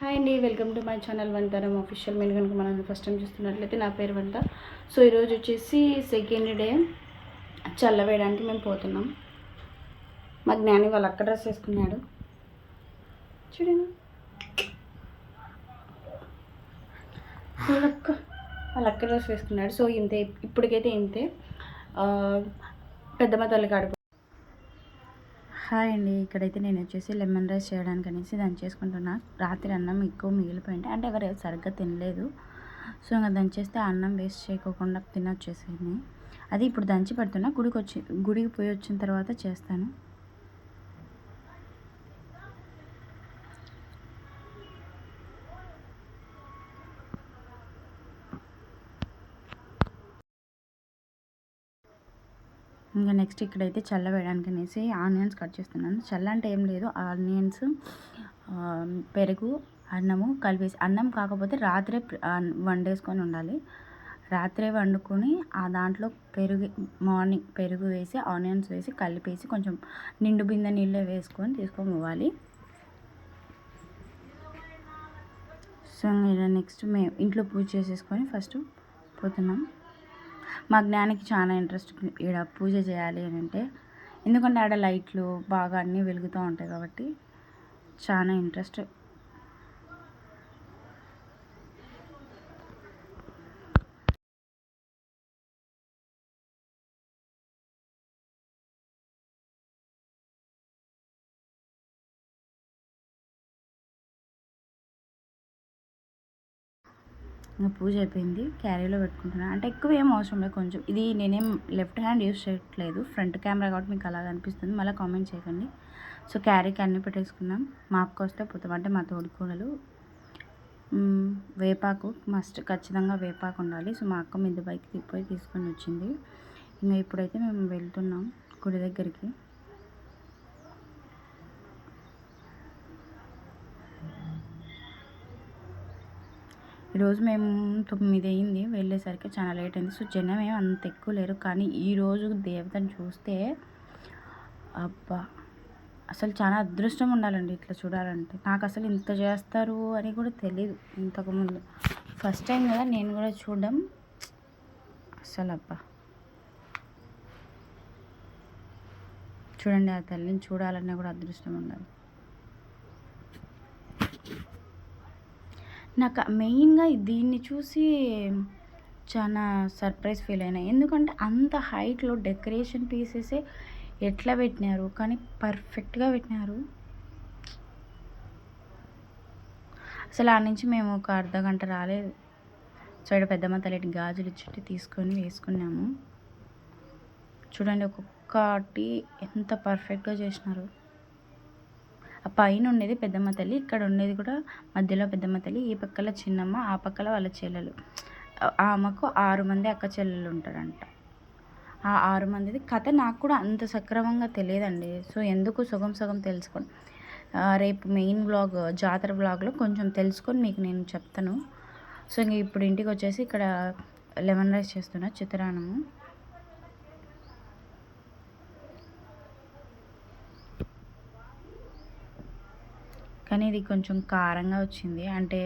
Hi అండి welcome to my channel వంతరం official main కనుక మనం ఫస్ట్ టైం చూస్తున్నట్లయితే నా పేరు వంట సో ఈరోజు వచ్చేసి సెకండ్ డే చల్ల వేయడానికి మేము పోతున్నాం. మా జ్ఞాని వాళ్ళు అక్క డ్రెస్ వేసుకున్నాడు. చూడండి. వాళ్ళక్క వాళ్ళ అక్క డ్రెస్ వేసుకున్నాడు. సో ఇంతే ఇప్పటికైతే ఇంతే. పెద్దమ్మ తల్లి కాడు హాయ్ అండి. ఇక్కడైతే నేను వచ్చేసి లెమన్ రైస్ చేయడానికి అనేసి దాన్ని చేసుకుంటున్నా. రాత్రి అన్నం ఎక్కువ మిగిలిపోయింది. అంటే ఎవరు సరిగ్గా తినలేదు. సో ఇంకా దంచేస్తే అన్నం వేస్ట్ చేయకోకుండా తినొచ్చేసింది. అది ఇప్పుడు దంచి పెడుతున్నా. గుడికి వచ్చి గుడికి పోయి వచ్చిన తర్వాత చేస్తాను. ఇంకా నెక్స్ట్ ఇక్కడైతే చల్ల వేయడానికి అనేసి ఆనియన్స్ కట్ చేస్తున్నాను. చల్ల అంటే ఏం లేదు. ఆనియన్స్ పెరుగు అన్నము కలిపేసి అన్నం కాకపోతే రాత్రే వండేసుకొని ఉండాలి. రాత్రే వండుకొని ఆ దాంట్లో పెరుగు మార్నింగ్ పెరుగు వేసి ఆనియన్స్ వేసి కలిపేసి కొంచెం నిండు బిందె నీళ్ళే వేసుకొని తీసుకొని పోవాలి. సో ఇలా నెక్స్ట్ మేము ఇంట్లో పూజ చేసేసుకొని ఫస్ట్ పోతున్నాం. మా జ్ఞానికి చాలా ఇంట్రెస్ట్ ఇక్కడ పూజ చేయాలి అని అంటే. ఎందుకంటే ఆడ లైట్లు బాగా అన్నీ వెలుగుతూ ఉంటాయి కాబట్టి చాలా ఇంట్రెస్ట్. ఇంకా పూజ అయిపోయింది. క్యారీలో పెట్టుకుంటున్నాను అంటే ఎక్కువ ఏం అవసరం లేదు. కొంచెం ఇది నేనేం లెఫ్ట్ హ్యాండ్ యూస్ చేయట్లేదు. ఫ్రంట్ కెమెరా కాబట్టి మీకు అలా అనిపిస్తుంది. మళ్ళీ కామెంట్ చేయకండి సో క్యారీకి అన్నీ పెట్టేసుకున్నాం మా అక్క వస్తే పోతాం. అంటే మా తోడుకోడలు. వేపాకు మస్ట్ ఖచ్చితంగా వేపాకు ఉండాలి. సో మా అక్క మీద బైక్ తిప్పి తీసుకొని వచ్చింది. ఇంకా ఇప్పుడైతే మేము వెళ్తున్నాం గుడి దగ్గరికి. ఈరోజు మేము తొమ్మిది అయింది వెళ్ళేసరికి చాలా లేట్ అయింది సో జనం ఏమి అంత ఎక్కువ లేరు. కానీ ఈరోజు దేవతను చూస్తే అబ్బా! అసలు చాలా అదృష్టం ఉండాలండి ఇట్లా చూడాలంటే. నాకు అసలు ఇంత చేస్తారు అని కూడా తెలియదు ఇంతకుముందు. ఫస్ట్ టైం కదా నేను కూడా చూడడం. అసలు అబ్బా! చూడండి ఆ తల్లిని చూడాలన్నా కూడా అదృష్టం ఉండాలి. నాకు మెయిన్గా దీన్ని చూసి చాలా సర్ప్రైజ్ ఫీల్ అయినా. ఎందుకంటే అంత హైట్లో డెకరేషన్ పీసెసే ఎట్లా పెట్టినారు కానీ పర్ఫెక్ట్గా పెట్టినారు. అసలు ఆ నుంచి మేము ఒక అర్ధ గంట రాలేదు. సో ఇక్కడ పెద్దమ్మ తలెటి గాజులు ఇచ్చి తీసుకొని వేసుకున్నాము. చూడండి ఒక్కొక్కటి ఎంత పర్ఫెక్ట్గా చేసినారు. ఆ పైన ఉండేది పెద్దమ్మ తల్లి ఇక్కడ ఉండేది కూడా మధ్యలో పెద్దమ్మ తల్లి ఈ పక్కల చిన్నమ్మ ఆ పక్కల వాళ్ళ చెల్లెలు. ఆ- ఆమెకు ఆరు మంది అక్క చెల్లెలు ఉంటారంట. ఆ ఆరు మందిది కథ నాకు కూడా అంత సక్రమంగా తెలియదండి. సో ఎందుకు సగం సగం తెలుసుకోండి రేపు మెయిన్ బ్లాగ్ జాతర బ్లాగ్లో కొంచెం తెలుసుకొని మీకు నేను చెప్తాను. సో ఇంక ఇప్పుడు ఇంటికి వచ్చేసి ఇక్కడ లెమన్ రైస్ చేస్తున్నా చిత్రాన్నము. కానీ ఇది కొంచెం కారంగా వచ్చింది. అంటే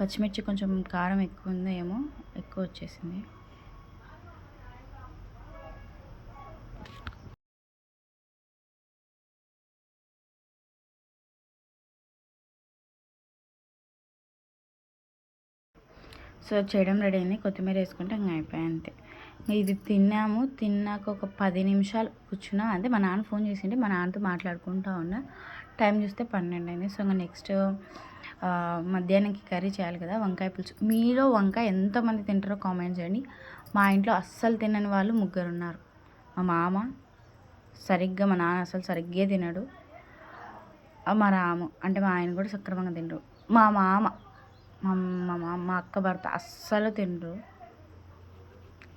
పచ్చిమిర్చి కొంచెం కారం ఎక్కువ ఉందో ఏమో ఎక్కువ వచ్చేసింది. సో చేయడం రెడీ అయింది. కొత్తిమీర వేసుకుంటే ఇంకా అయిపోయాయి అంతే. ఇది తిన్నాము. తిన్నాక ఒక పది నిమిషాలు కూర్చున్నాం. అంతే మా నాన్న ఫోన్ చేసింటే మా నాన్నతో మాట్లాడుకుంటా ఉన్నా. టైం చూస్తే పన్నెండు అయింది. సో ఇంకా నెక్స్ట్ మధ్యాహ్నంకి కర్రీ చేయాలి కదా వంకాయ పులుసు. మీలో వంకాయ ఎంతమంది తింటారో కామెంట్ చేయండి. మా ఇంట్లో అస్సలు తినని వాళ్ళు ముగ్గురు ఉన్నారు మా మామ సరిగ్గా మా నాన్న అసలు సరిగ్గా తినడు. మా రాము అంటే మా ఆయన కూడా సక్రమంగా తినరు మా మామ మా మా మామ మా అక్క భర్త అస్సలు తినరు.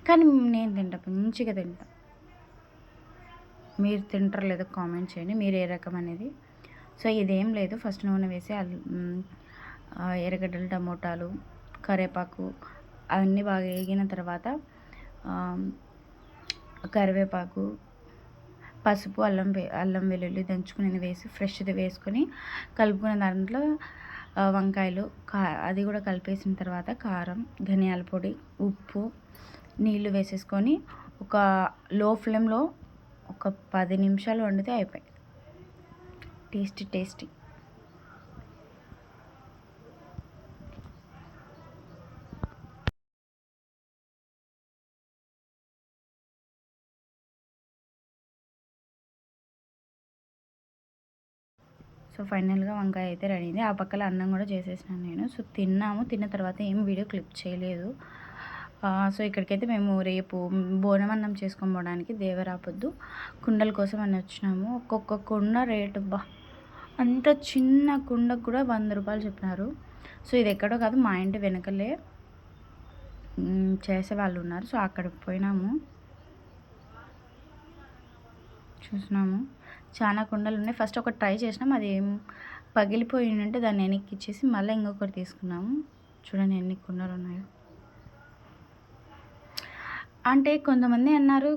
కానీ నేను తింటా మంచిగా తింటా. మీరు తింటారు లేదో కామెంట్ చేయండి. మీరు ఏ రకం అనేది? సో ఇదేం లేదు. ఫస్ట్ నూనె వేసి ఎర్రగడ్డలు టమోటాలు కరివేపాకు అవన్నీ బాగా వేగిన తర్వాత కరివేపాకు పసుపు అల్లం వే అల్లం వెల్లుల్లి దంచుకుని వేసి ఫ్రెష్ది వేసుకొని కలుపుకున్న దాంట్లో వంకాయలు కా అది కూడా కలిపేసిన తర్వాత కారం ధనియాల పొడి ఉప్పు నీళ్ళు వేసేసుకొని ఒక లో ఫ్లేమ్లో ఒక పది నిమిషాలు వండితే అయిపోయి టేస్టీ టేస్టీ. సో ఫైనల్గా వంకాయ అయితే రెడీ అయింది. ఆ పక్కల అన్నం కూడా చేసేసినాను నేను. సో తిన్నాము. తిన్న తర్వాత ఏం వీడియో క్లిప్ చేయలేదు. సో ఇక్కడికైతే మేము రేపు బోనం అన్నం చేసుకొని పోవడానికి దేవరాపొద్దు కుండల కోసం అని వచ్చినాము. ఒక్కొక్క కుండ రేటు బా అంత చిన్న కుండకు కూడా వంద రూపాయలు చెప్పినారు. సో ఇది ఎక్కడో కాదు మా ఇంటి వెనకలే చేసే వాళ్ళు ఉన్నారు. సో అక్కడికి పోయినాము. చూసినాము. చాలా కుండలు ఉన్నాయి. ఫస్ట్ ఒకటి ట్రై చేసినాం. అది ఏం పగిలిపోయి ఉంటే దాన్ని వెనక్కి ఇచ్చేసి మళ్ళీ ఇంకొకటి తీసుకున్నాము. చూడండి ఎన్ని కుండలు ఉన్నాయో. అంటే కొంతమంది అన్నారు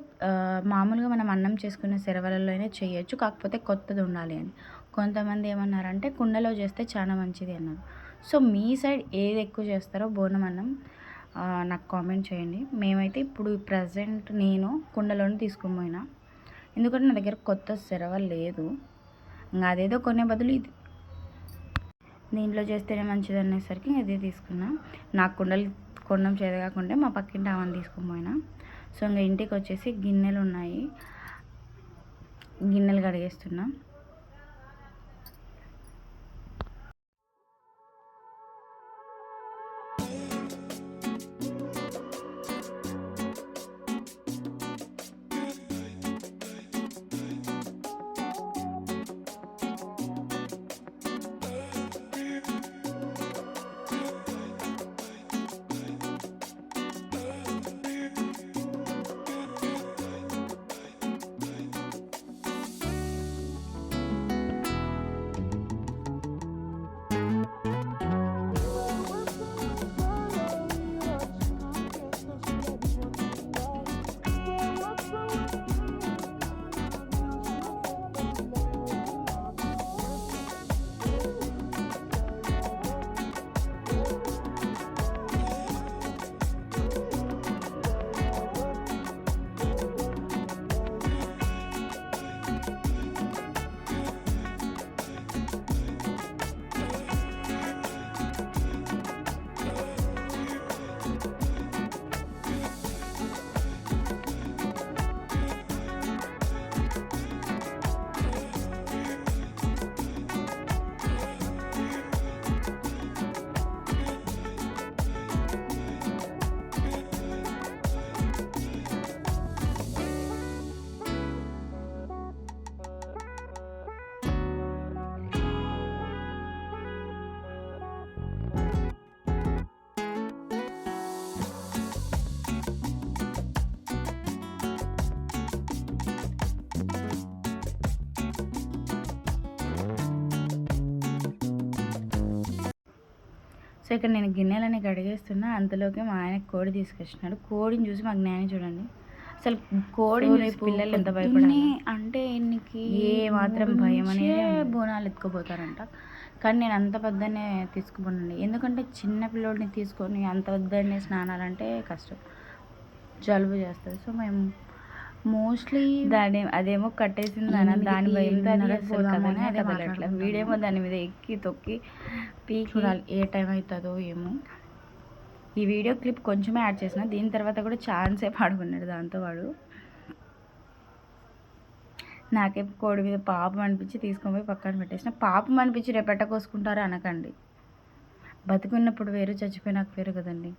మామూలుగా మనం అన్నం చేసుకునే సెరవలలోనే చేయొచ్చు కాకపోతే కొత్తది ఉండాలి అని. కొంతమంది ఏమన్నారంటే కుండలో చేస్తే చాలా మంచిది అన్నారు. సో మీ సైడ్ ఏది ఎక్కువ చేస్తారో బోనం అన్నం నాకు కామెంట్ చేయండి. మేమైతే ఇప్పుడు ప్రజెంట్ నేను కుండలోనే తీసుకుని పోయినా. ఎందుకంటే నా దగ్గర కొత్త సెరవ లేదు. ఇంకా అదేదో కొనే బదులు ఇది. దీంట్లో చేస్తేనే మంచిది అనేసరికి అదే తీసుకున్నా. నాకు కుండలు కొండం చేత కాకుండా మా పక్కింటి ఆమెను తీసుకుని పోయినా. సో ఇంకా ఇంటికి వచ్చేసి గిన్నెలు ఉన్నాయి గిన్నెలు కడిగేస్తున్నా. సో ఇక్కడ నేను గిన్నెలని కడిగేస్తున్నా. అంతలోకి మా ఆయన కోడి తీసుకొచ్చినాడు. కోడిని చూసి మా జ్ఞాని చూడండి. అసలు కోడి పిల్లలు ఎంత భయపడాలి? అంటే నీకు ఏ మాత్రం భయం అనేది. బోనాలు ఎత్తుకుపోతారంట. కానీ నేను అంత పెద్దనే తీసుకుపోనండి. ఎందుకంటే చిన్న పిల్లోడిని తీసుకొని అంత పెద్దనే స్నానాలంటే కష్టం. జలుబు చేస్తుంది. సో మేము మోస్ట్లీ దాని అదేమో కట్టేసింది అన్న దాని భయంతో అది. వీడేమో దాని మీద ఎక్కి తొక్కి పీకి చూడాలి ఏ టైం అవుతుందో ఏమో. ఈ వీడియో క్లిప్ కొంచెమే యాడ్ చేసిన. దీని తర్వాత కూడా ఛాన్సే పాడుకున్నాడు దాంతో వాడు. నాకే కోడి మీద పాపం అనిపించి తీసుకొని పోయి పక్కన పెట్టేసిన. పాపం అనిపించి రేపు ఎట్ట కోసుకుంటారో అనకండి. బతుకున్నప్పుడు వేరు చచ్చిపోయినాక వేరు కదండి.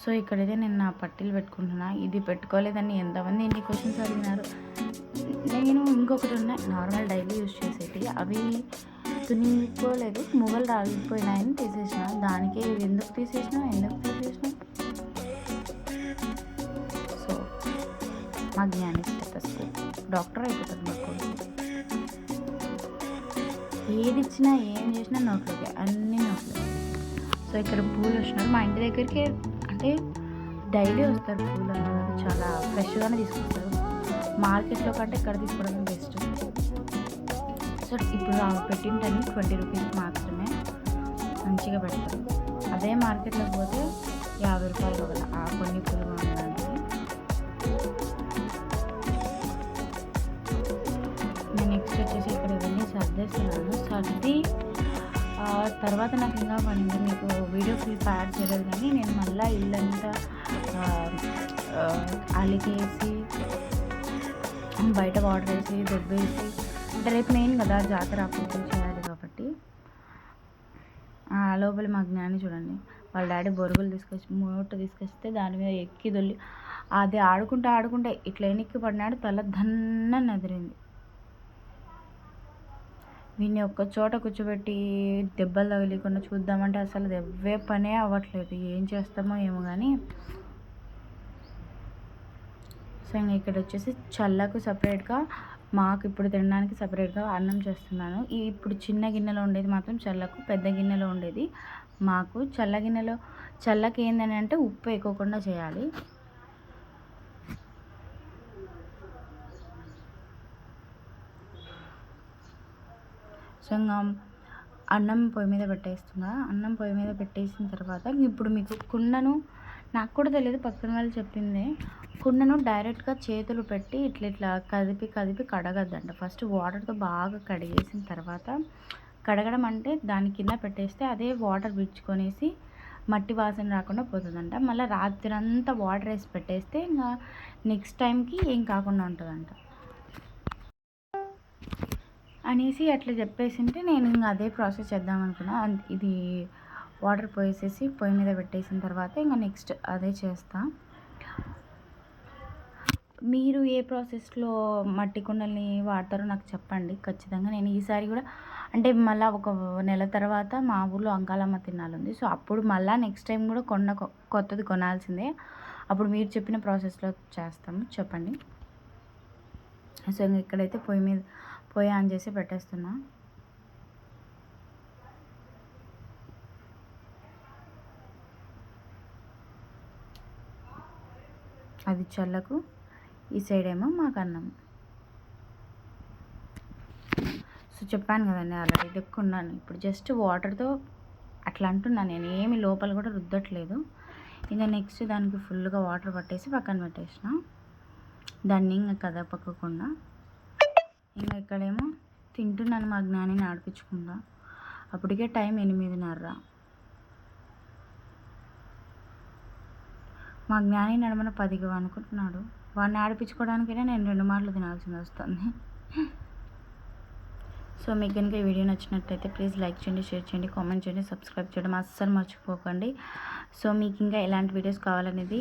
సో ఇక్కడైతే నేను నా పట్టీలు పెట్టుకుంటున్నా. ఇది పెట్టుకోలేదని ఎంతమంది ఎన్ని క్వశ్చన్స్ అడిగినారు? నేను ఇంకొకటి ఉన్నాయి నార్మల్ డైలీ యూజ్ చేసేటి అవి తునిగిపోలేదు ముగలు రాలిపోయినాయని తీసేసిన. దానికే ఇవి ఎందుకు తీసేసిన ఎందుకు తీసేసిన? సో మా జ్ఞాని డాక్టర్ అయిపోతుంది మాకు ఏది ఇచ్చినా ఏం చేసినా నోట్లోకే అన్నీ నోట్లోకే. సో ఇక్కడ పూలు వచ్చినారు మా ఇంటి దగ్గరికి అంటే డైలీ వస్తారు పూలు అన్నమాట. చాలా ఫ్రెష్గానే తీసుకొస్తారు. మార్కెట్లో కంటే ఇక్కడ తీసుకోవడం బెస్ట్. సో ఇప్పుడు ఆ పెట్టిన టైం ట్వంటీ రూపీస్ మాత్రమే మంచిగా పెడతారు. అదే మార్కెట్లో పోతే యాభై రూపాయలు ఆ కొన్ని పూలు కొనడానికి. నేను నెక్స్ట్ వచ్చేసి ఇక్కడ ఇవన్నీ సర్దేస్తున్నాను. సర్ది తర్వాత నాకు ఇంకా పడింది మీకు వీడియో క్లిప్ యాడ్ చేయలేదు కానీ నేను మళ్ళీ ఇల్లంతా అలికేసి బయట వాటర్ వేసి దొబ్బేసి అంటే రేపు మెయిన్ కదా జాతర అప్పుడు చేయాలి కాబట్టి. ఆ లోపల మా జ్ఞాని చూడండి వాళ్ళ డాడీ బొరుగులు తీసుకొచ్చి మూట తీసుకొస్తే దాని మీద ఎక్కి దొల్లి అది ఆడుకుంటూ ఆడుకుంటే ఇట్లా ఎనిక్కి పడినాడు తల దన్న నదిరింది వీడిని ఒక్క చోట కూర్చోబెట్టి దెబ్బలు తగిలికుండా చూద్దామంటే అసలు దెవ్వే పనే అవ్వట్లేదు. ఏం చేస్తామో ఏమో కానీ సో ఇంకా ఇక్కడ వచ్చేసి చల్లకు సపరేట్గా మాకు ఇప్పుడు తినడానికి సపరేట్గా అన్నం చేస్తున్నాను. ఈ ఇప్పుడు చిన్న గిన్నెలో ఉండేది మాత్రం చల్లకు పెద్ద గిన్నెలో ఉండేది మాకు. చల్ల గిన్నెలో చల్లకి ఏందని అంటే ఉప్పు ఎక్కువకుండా చేయాలి. సో ఇంకా అన్నం పొయ్యి మీద పెట్టేస్తున్నా. అన్నం పొయ్యి మీద పెట్టేసిన తర్వాత ఇప్పుడు మీకు కుండను నాకు కూడా తెలియదు పక్కన వాళ్ళు చెప్పింది. కుండను డైరెక్ట్గా చేతులు పెట్టి ఇట్లా ఇట్లా కదిపి కదిపి కడగద్దంట. ఫస్ట్ వాటర్తో బాగా కడిగేసిన తర్వాత కడగడం అంటే దాని కింద పెట్టేస్తే అదే వాటర్ విచ్చుకొనేసి మట్టి వాసన రాకుండా పోతుందంట. మళ్ళీ రాత్రి అంతా వాటర్ వేసి పెట్టేస్తే ఇంకా నెక్స్ట్ టైంకి ఏం కాకుండా ఉంటుందంట. అనేసి అట్లా చెప్పేసింటే నేను ఇంకా అదే ప్రాసెస్ చేద్దాం అనుకున్నా. ఇది వాటర్ పోసేసి పొయ్యి మీద పెట్టేసిన తర్వాత ఇంకా నెక్స్ట్ అదే చేస్తా. మీరు ఏ ప్రాసెస్లో మట్టి కుండల్ని వాడతారో నాకు చెప్పండి. ఖచ్చితంగా నేను ఈసారి కూడా అంటే మళ్ళీ ఒక నెల తర్వాత మా ఊర్లో అంకాలమ్మ తినాలి సో అప్పుడు మళ్ళీ నెక్స్ట్ టైం కూడా కొన్న కొ- కొత్తది కొనాల్సిందే. అప్పుడు మీరు చెప్పిన ప్రాసెస్లో చేస్తాము. చెప్పండి. సో ఇంక ఇక్కడైతే పొయ్యి మీద పొయ్యి ఆన్ చేసి పెట్టేస్తున్నా. అది చల్లకు ఈ సైడ్ ఏమో మాకు అన్నం. సో చెప్పాను కదండి ఆల్రెడీ దెక్కున్నాను ఇప్పుడు జస్ట్ వాటర్తో అట్లా అంటున్నాను నేను ఏమి లోపల కూడా రుద్దట్లేదు. ఇంకా నెక్స్ట్ దానికి ఫుల్గా వాటర్ పట్టేసి పక్కన పెట్టేసిన. దాన్ని ఇంకా కదపకుండా ఇంకా ఇక్కడేమో తింటున్నాను మా జ్ఞానిని ఆడిపించకుండా అప్పటికే టైం ఎనిమిదిన్నర మా జ్ఞాని నడమన పదిగా అనుకుంటున్నాడు వాడిని ఆడిపించుకోవడానికైనా నేను రెండు మాటలు తినాల్సింది వస్తుంది. సో మీకు కనుక ఈ వీడియో నచ్చినట్టయితే ప్లీజ్ లైక్ చేయండి షేర్ చేయండి కామెంట్ చేయండి సబ్స్క్రైబ్ చేయడం అస్సలు మర్చిపోకండి. సో మీకు ఇంకా ఎలాంటి వీడియోస్ కావాలనేది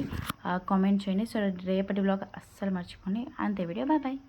కామెంట్ చేయండి. సో రేపటి బ్లాగ్ అస్సలు మర్చిపోండి. అంతే వీడియో బాయ్ బాయ్.